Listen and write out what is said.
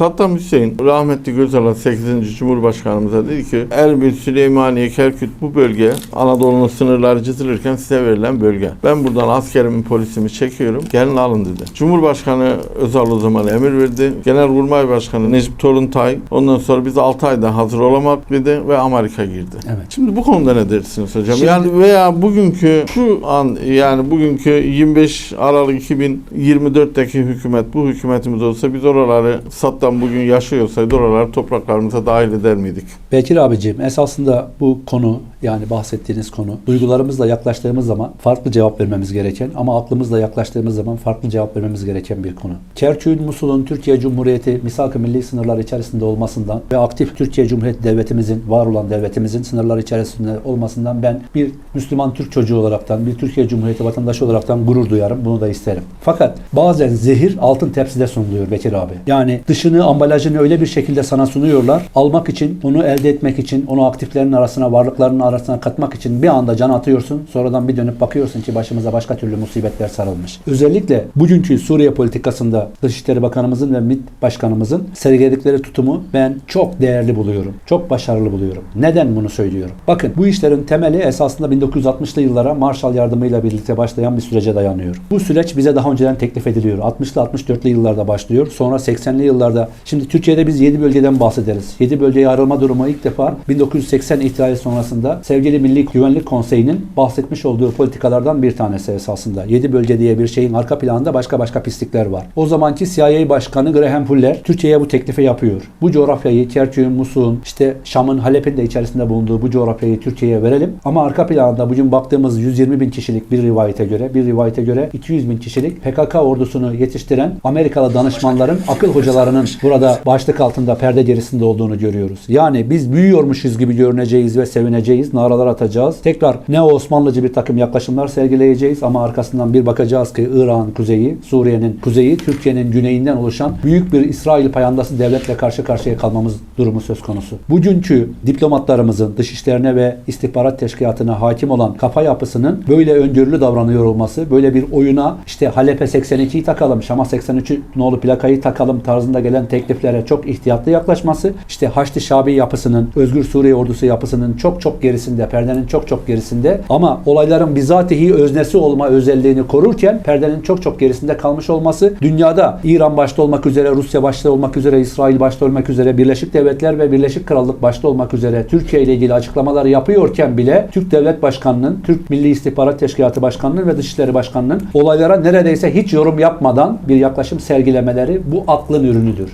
Saddam Hüseyin rahmetli Gözalan 8. Cumhurbaşkanımıza dedi ki Erbil, Süleymaniye, Kerkük bu bölge Anadolu'nun sınırları çizilirken size verilen bölge. Ben buradan askerimi, polisimi çekiyorum. Gelin alın dedi. Cumhurbaşkanı Özal o zaman emir verdi. Genelkurmay Başkanı Necip Toruntay ondan sonra biz 6 ayda hazır olamadık dedi ve Amerika girdi. Evet. Şimdi bu konuda ne dersiniz hocam? Şimdi- yani veya bugünkü şu an yani bugünkü 25 Aralık 2024'teki hükümet bu hükümetimiz olsa biz oraları Saddam bugün yaşıyorsaydı oraları topraklarımıza dahil eder miydik? Bekir abicim esasında bu konu yani bahsettiğiniz konu duygularımızla yaklaştığımız zaman farklı cevap vermemiz gereken ama aklımızla yaklaştığımız zaman farklı cevap vermemiz gereken bir konu. Kerkük'ün Musul'un Türkiye Cumhuriyeti misak-ı milli sınırlar içerisinde olmasından ve aktif Türkiye Cumhuriyeti devletimizin var olan devletimizin sınırlar içerisinde olmasından ben bir Müslüman Türk çocuğu olaraktan bir Türkiye Cumhuriyeti vatandaşı olaraktan gurur duyarım. Bunu da isterim. Fakat bazen zehir altın tepside sunuluyor Bekir abi. Yani dışını ambalajını öyle bir şekilde sana sunuyorlar. Almak için, onu elde etmek için, onu aktiflerin arasına, varlıklarının arasına katmak için bir anda can atıyorsun. Sonradan bir dönüp bakıyorsun ki başımıza başka türlü musibetler sarılmış. Özellikle bugünkü Suriye politikasında Dışişleri Bakanımızın ve MİT Başkanımızın sergiledikleri tutumu ben çok değerli buluyorum. Çok başarılı buluyorum. Neden bunu söylüyorum? Bakın bu işlerin temeli esasında 1960'lı yıllara Marshall yardımıyla birlikte başlayan bir sürece dayanıyor. Bu süreç bize daha önceden teklif ediliyor. 60'lı 64'lü yıllarda başlıyor. Sonra 80'li yıllarda şimdi Türkiye'de biz 7 bölgeden bahsederiz. 7 bölgeye ayrılma durumu ilk defa 1980 ihtilali sonrasında sevgili Milli Güvenlik Konseyi'nin bahsetmiş olduğu politikalardan bir tanesi esasında. 7 bölge diye bir şeyin arka planında başka başka pislikler var. O zamanki CIA Başkanı Graham Fuller Türkiye'ye bu teklifi yapıyor. Bu coğrafyayı Kerkük'ün, Musul'un, işte Şam'ın, Halep'in de içerisinde bulunduğu bu coğrafyayı Türkiye'ye verelim. Ama arka planda bugün baktığımız 120 bin kişilik bir rivayete göre, bir rivayete göre 200 bin kişilik PKK ordusunu yetiştiren Amerikalı danışmanların, akıl hocalarının burada başlık altında perde gerisinde olduğunu görüyoruz. Yani biz büyüyormuşuz gibi görüneceğiz ve sevineceğiz, naralar atacağız. Tekrar neo Osmanlıcı bir takım yaklaşımlar sergileyeceğiz ama arkasından bir bakacağız ki İran kuzeyi, Suriye'nin kuzeyi, Türkiye'nin güneyinden oluşan büyük bir İsrail payandası devletle karşı karşıya kalmamız durumu söz konusu. Bugünkü diplomatlarımızın dışişlerine ve istihbarat teşkilatına hakim olan kafa yapısının böyle öngörülü davranıyor olması, böyle bir oyuna işte Halep'e 82'yi takalım, Şam'a 83 nolu plakayı takalım tarzında gelen tekliflere çok ihtiyatlı yaklaşması, işte Haçlı Şabi yapısının, Özgür Suriye ordusu yapısının çok çok gerisinde, perdenin çok çok gerisinde ama olayların bizatihi öznesi olma özelliğini korurken perdenin çok çok gerisinde kalmış olması dünyada İran başta olmak üzere, Rusya başta olmak üzere, İsrail başta olmak üzere, Birleşik Devletler ve Birleşik Krallık başta olmak üzere Türkiye ile ilgili açıklamalar yapıyorken bile Türk Devlet Başkanı'nın, Türk Milli İstihbarat Teşkilatı Başkanı'nın ve Dışişleri Başkanı'nın olaylara neredeyse hiç yorum yapmadan bir yaklaşım sergilemeleri bu aklın ürünüdür.